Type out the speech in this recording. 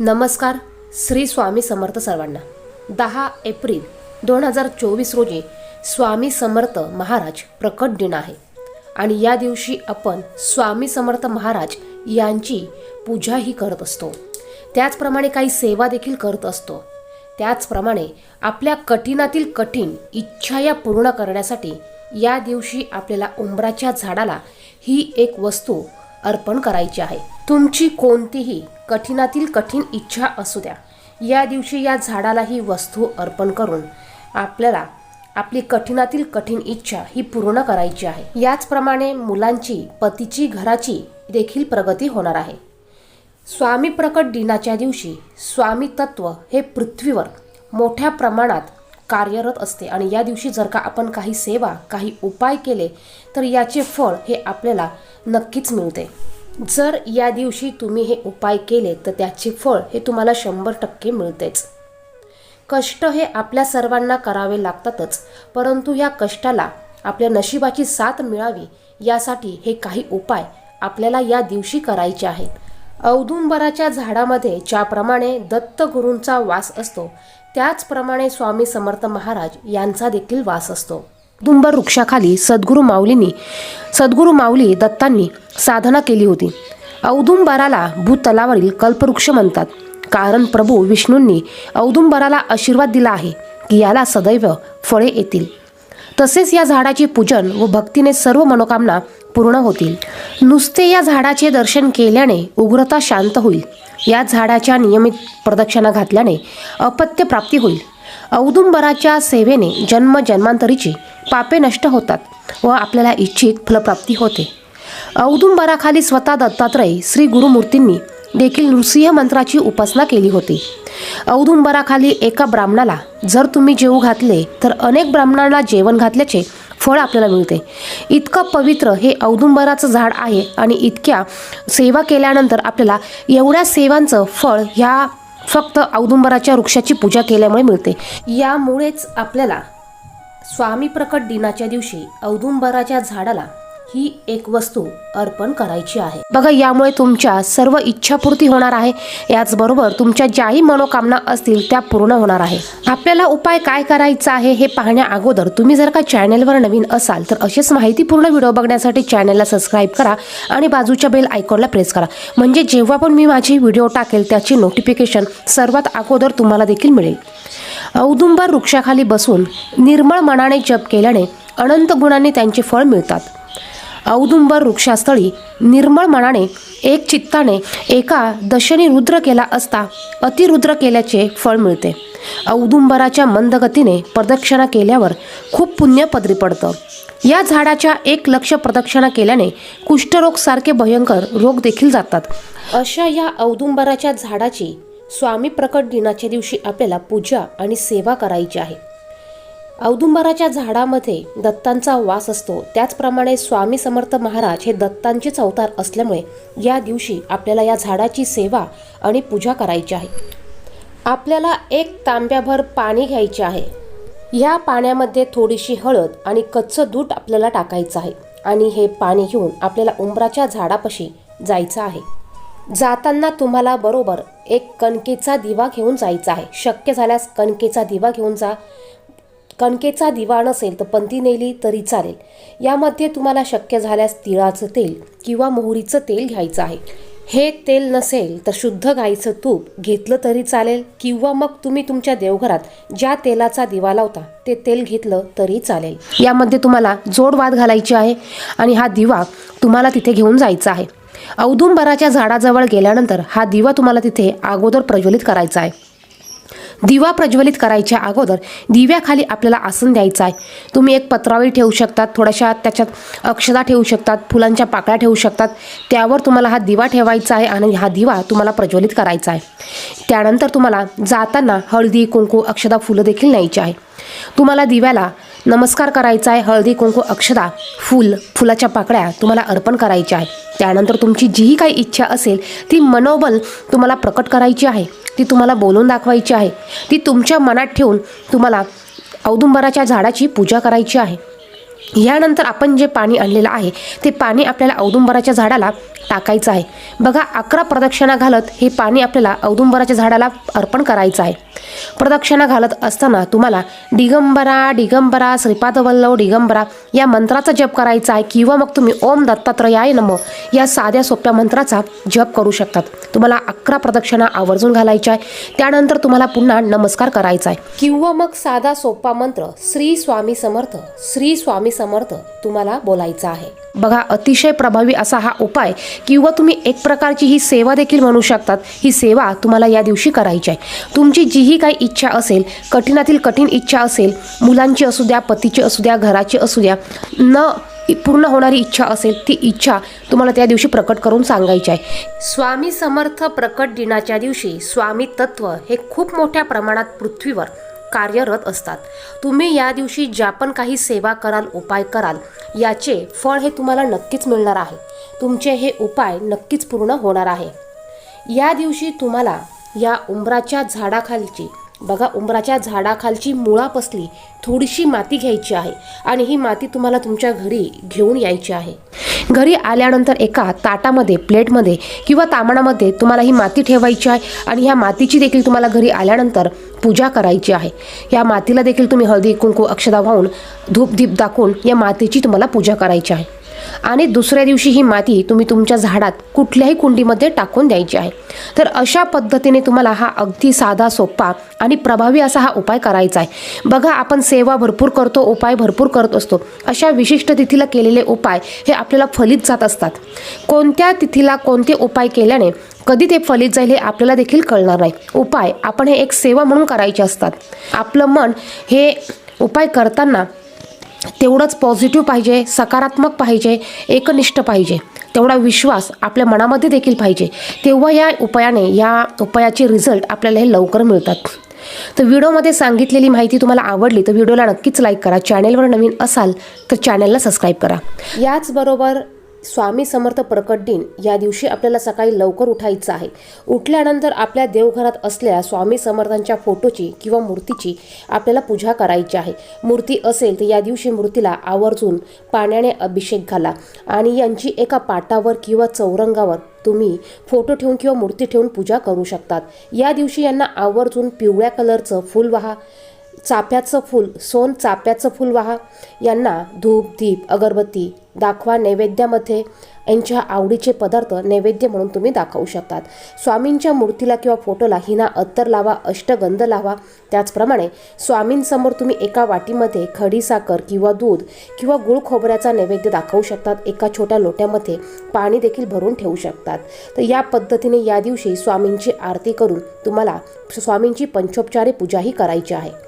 नमस्कार श्री स्वामी समर्थ सर्वांना. दहा एप्रिल दोन हजार चोवीस रोजी स्वामी समर्थ महाराज प्रकट दिन आहे. आणि या दिवशी आपण स्वामी समर्थ महाराज यांची पूजाही करत असतो. त्याचप्रमाणे काही सेवा देखील करत असतो. त्याचप्रमाणे आपल्या कठीणातील कठीण इच्छा या पूर्ण करण्यासाठी या दिवशी आपल्याला उंबराच्या झाडाला ही एक वस्तू अर्पण करायची आहे. तुमची कोणतीही कठीणातील कठीण इच्छा असू द्या. या दिवशी या झाडाला ही वस्तू अर्पण करून आपल्याला आपली कठीणातील कठीण इच्छा ही पूर्ण करायची आहे. याचप्रमाणे मुलांची पतीची घराची देखील प्रगती होणार आहे. स्वामी प्रकट दिनाच्या दिवशी स्वामी तत्व हे पृथ्वीवर मोठ्या प्रमाणात कार्यरत असते. आणि या दिवशी जर का आपण काही सेवा काही उपाय केले तर याचे फळ हे आपल्याला नक्कीच मिळते. जर या दिवशी तुम्ही हे उपाय केले तर त्याचे फळ हे तुम्हाला शंभर टक्के मिळतेच. कष्ट हे आपल्या सर्वांना करावे लागतातच परंतु या कष्टाला आपल्या नशिबाची साथ मिळावी यासाठी हे काही उपाय आपल्याला या दिवशी करायचे आहेत. औदुंबराच्या झाडामध्ये ज्याप्रमाणे दत्तगुरूंचा वास असतो त्याचप्रमाणे स्वामी समर्थ महाराज यांचा देखील वास असतो. दुंबर वृक्षाखाली सद्गुरू माऊलींनी सद्गुरू माऊली दत्तांनी साधना केली होती. औदुंबराला भूतलावरील कल्पवृक्ष म्हणतात. कारण प्रभू विष्णूंनी औदुंबराला आशीर्वाद दिला आहे की याला सदैव फळे येतील. तसेच या झाडाचे पूजन व भक्तीने सर्व मनोकामना पूर्ण होतील. नुसते या झाडाचे दर्शन केल्याने उग्रता शांत होईल. या झाडाच्या नियमित प्रदक्षिणा घातल्याने अपत्य प्राप्ती होईल. औदुंबराच्या सेवेने जन्म जन्मांतरीची पापे नष्ट होतात व आपल्याला इच्छित फलप्राप्ती होते. औदुंबराखाली स्वतः दत्तात्रय श्री गुरुमूर्तींनी देखील नृसिंह मंत्राची उपासना केली होती. औदुंबराखाली एका ब्राह्मणाला जर तुम्ही जेवू घातले तर अनेक ब्राह्मणाला जेवण घातल्याचे फळ आपल्याला मिळते. इतकं पवित्र हे औदुंबराचं झाड आहे आणि इतक्या सेवा केल्यानंतर आपल्याला एवढ्या सेवांचं फळ ह्या फक्त औदुंबराच्या वृक्षाची पूजा केल्यामुळे मिळते. यामुळेच आपल्याला स्वामी प्रकट दिनाच्या दिवशी औदुंबराच्या झाडाला ही एक वस्तू अर्पण करायची आहे. बघा यामुळे तुमच्या सर्व इच्छापूर्ती होणार आहे. याचबरोबर तुमच्या ज्याही मनोकामना असतील त्या पूर्ण होणार आहे. आपल्याला उपाय काय करायचा आहे हे पाहण्या अगोदर तुम्ही जर का चॅनेलवर नवीन असाल तर असेच माहितीपूर्ण व्हिडिओ बघण्यासाठी चॅनेलला सबस्क्राईब करा आणि बाजूच्या बेल आयकॉनला प्रेस करा. म्हणजे जेव्हा पण मी माझी व्हिडिओ टाकेल त्याची नोटिफिकेशन सर्वात अगोदर तुम्हाला देखील मिळेल. औदुंबर वृक्षाखाली बसून निर्मळ मनाने जप केल्याने अनंत गुणांनी त्यांचे फळ मिळतात. औदुंबर वृक्षास्थळी निर्मळ मनाने एक चित्ताने एका दशनी रुद्र केला असता अतिरुद्र केल्याचे फळ मिळते. औदुंबराच्या मंदगतीने प्रदक्षिणा केल्यावर खूप पुण्य पदरी पडतं. या झाडाच्या एक लक्ष प्रदक्षिणा केल्याने कुष्ठरोग सारखे भयंकर रोग देखील जातात. अशा या औदुंबराच्या झाडाची स्वामी प्रकट दिनाच्या दिवशी आपल्याला पूजा आणि सेवा करायची आहे. औदुंबराच्या झाडामध्ये दत्तांचा वास असतो. त्याचप्रमाणे स्वामी समर्थ महाराज हे दत्तांचेच अवतार असल्यामुळे या दिवशी आपल्याला या झाडाची सेवा आणि पूजा करायची आहे. आपल्याला एक तांब्याभर पाणी घ्यायचे आहे. ह्या पाण्यामध्ये थोडीशी हळद आणि कच्चं दूध आपल्याला टाकायचं आहे आणि हे पाणी घेऊन आपल्याला उंबराच्या झाडापाशी जायचं आहे. जाताना तुम्हाला बरोबर एक कणकेचा दिवा घेऊन जायचा आहे. शक्य झाल्यास कणकेचा दिवा घेऊन जा. कणकेचा दिवा नसेल तर पंथी नेली तरी चालेल. यामध्ये तुम्हाला शक्य झाल्यास तिळाचं तेल किंवा मोहरीचं तेल घ्यायचं आहे. हे तेल नसेल तर शुद्ध गाईचं तूप घेतलं तरी चालेल किंवा मग तुम्ही तुमच्या देवघरात ज्या तेलाचा दिवा लावता ते तेल घेतलं तरी चालेल. यामध्ये तुम्हाला जोडवाद घालायची आहे आणि हा दिवा तुम्हाला तिथे घेऊन जायचा आहे. औदुंबराच्या झाडाजवळ गेल्यानंतर हा दिवा तुम्हाला तिथे अगोदर प्रज्वलित करायचा आहे. दिवा प्रज्वलित करायच्या अगोदर दिव्याखाली आपल्याला आसन द्यायचं आहे. तुम्ही एक पत्रावळी ठेवू शकतात थोड्याशा त्याच्यात अक्षदा ठेवू शकतात फुलांच्या पाकळ्या ठेवू शकतात. त्यावर तुम्हाला हा दिवा ठेवायचा आहे आणि हा दिवा तुम्हाला प्रज्वलित करायचा आहे. त्यानंतर तुम्हाला जाताना हळदी कुंकू अक्षदा फुलं देखील न्यायची आहे. तुम्हाला दिव्याला नमस्कार करायचा आहे हळदी कुंकू अक्षदा फुल फुलाच्या पाकळ्या तुम्हाला अर्पण करायच्या आहे त्यानंतर तुमची जीही काही इच्छा असेल ती मनोबल तुम्हाला प्रकट करायची आहे. ती तुम्हाला बोलून दाखवायची आहे. ती तुमच्या मनात ठेवून तुम्हाला औदुंबराच्या झाडाची पूजा करायची आहे. यानंतर आपण जे पाणी आणलेलं आहे ते पाणी आपल्याला औदुंबराच्या झाडाला टाकायचं आहे. बघा अकरा प्रदक्षिणा घालत हे पाणी आपल्याला औदुंबराच्या झाडाला अर्पण करायचं आहे. प्रदक्षिणा घालत असताना तुम्हाला दिगंबरा दिगंबरा श्रीपादवल्लव दिगंबरा या मंत्राचा जप करायचा आहे किंवा मग तुम्ही ओम दत्तात्रयाय नम या साध्या सोप्या मंत्राचा जप करू शकतात. तुम्हाला अकरा प्रदक्षिणा आवर्जून घालायच्या आहे. त्यानंतर तुम्हाला पुन्हा नमस्कार करायचा आहे. किंवा मग साधा सोपा मंत्र श्री स्वामी समर्थ श्री स्वामी समर्थ तुम्हाला बोलायचं आहे. बघा अतिशय प्रभावी असा हा उपाय किंवा तुम्ही एक प्रकारची ही सेवा देखील म्हणू शकतात. ही सेवा तुम्हाला या दिवशी करायची आहे. तुमची जीही काही इच्छा असेल कठीणातील कठीण इच्छा असेल मुलांची असू द्या पतीची असू द्या घराची असू द्या न पूर्ण होणारी इच्छा असेल ती इच्छा तुम्हाला त्या दिवशी प्रकट करून सांगायची आहे. स्वामी समर्थ प्रकट दिनाच्या दिवशी स्वामी तत्व हे खूप मोठ्या प्रमाणात पृथ्वीवर कार्यरत असतात. तुम्ही या दिवशी ज्या पण काही सेवा कराल उपाय कराल याचे फळ हे तुम्हाला नक्कीच मिळणार आहे. तुमचे हे उपाय नक्कीच पूर्ण होणार आहे. या दिवशी तुम्हाला या उंबराच्या झाडाखालची बघा उंबराच्या झाडाखालची मुळापसली थोडीशी माती घ्यायची आहे आणि ही माती तुम्हाला तुमच्या घरी घेऊन यायची आहे. घरी आल्यानंतर एका ताटामध्ये प्लेटमध्ये किंवा तामणामध्ये तुम्हाला ही माती ठेवायची आहे आणि ह्या मातीची देखील तुम्हाला घरी आल्यानंतर पूजा करायची आहे. या मातीला देखील तुम्ही हळदी कुंकू अक्षदा वाहून धूप दीप दाखवून या मातीची तुम्हाला पूजा करायची आहे. आणि दुसऱ्या दिवशी ही माती तुम्ही तुमच्या झाडात कुठल्याही कुंडीमध्ये टाकून द्यायची आहे. तर अशा पद्धतीने तुम्हाला हा अगदी साधा सोपा आणि प्रभावी असा हा उपाय करायचा आहे. बघा आपण सेवा भरपूर करतो उपाय भरपूर करत असतो. अशा विशिष्ट तिथीला केलेले उपाय हे आपल्याला फलित जात असतात. कोणत्या तिथीला कोणते उपाय केल्याने कधी ते फलित जाईल हे आपल्याला देखील कळणार नाही. उपाय आपण हे एक सेवा म्हणून करायचे असतात. आपलं मन हे उपाय करताना तेवढंच पॉझिटिव्ह पाहिजे सकारात्मक पाहिजे एकनिष्ठ पाहिजे. तेवढा विश्वास आपल्या मनामध्ये देखील पाहिजे. तेव्हा या उपायाने या उपायाचे रिझल्ट आपल्याला हे लवकर मिळतात. तर व्हिडिओमध्ये सांगितलेली माहिती तुम्हाला आवडली तर व्हिडिओला नक्कीच लाईक करा. चॅनेलवर नवीन असाल तर चॅनेलला सबस्क्राईब करा. याचबरोबर स्वामी समर्थ प्रकट दिन या दिवशी आपल्याला सकाळी लवकर उठायचं आहे. उठल्यानंतर आपल्या देवघरात असलेल्या स्वामी समर्थांच्या फोटोची किंवा मूर्तीची आपल्याला पूजा करायची आहे. मूर्ती असेल तर या दिवशी मूर्तीला आवर्जून पाण्याने अभिषेक घाला आणि यांची एका पाटावर किंवा चौरंगावर तुम्ही फोटो ठेवून किंवा मूर्ती ठेवून पूजा करू शकतात. या दिवशी यांना आवर्जून पिवळ्या कलरचं फूल वाहा. चाफ्याचं फूल सोन चाफ्याचं फूल वाहा. यांना धूप दीप अगरबत्ती दाखवा नैवेद्यामध्ये. यांच्या आवडीचे पदार्थ नैवेद्य म्हणून तुम्ही दाखवू शकतात. स्वामींच्या मूर्तीला किंवा फोटोला हिना अत्तर लावा अष्टगंध लावा. त्याचप्रमाणे स्वामींसमोर तुम्ही एका वाटीमध्ये खडी साखर किंवा दूध किंवा गुळ खोबऱ्याचा नैवेद्य दाखवू शकतात. एका छोट्या लोट्यामध्ये पाणी देखील भरून ठेवू शकतात. तर या पद्धतीने या दिवशी स्वामींची आरती करून तुम्हाला स्वामींची पंचोपचारे पूजाही करायची आहे.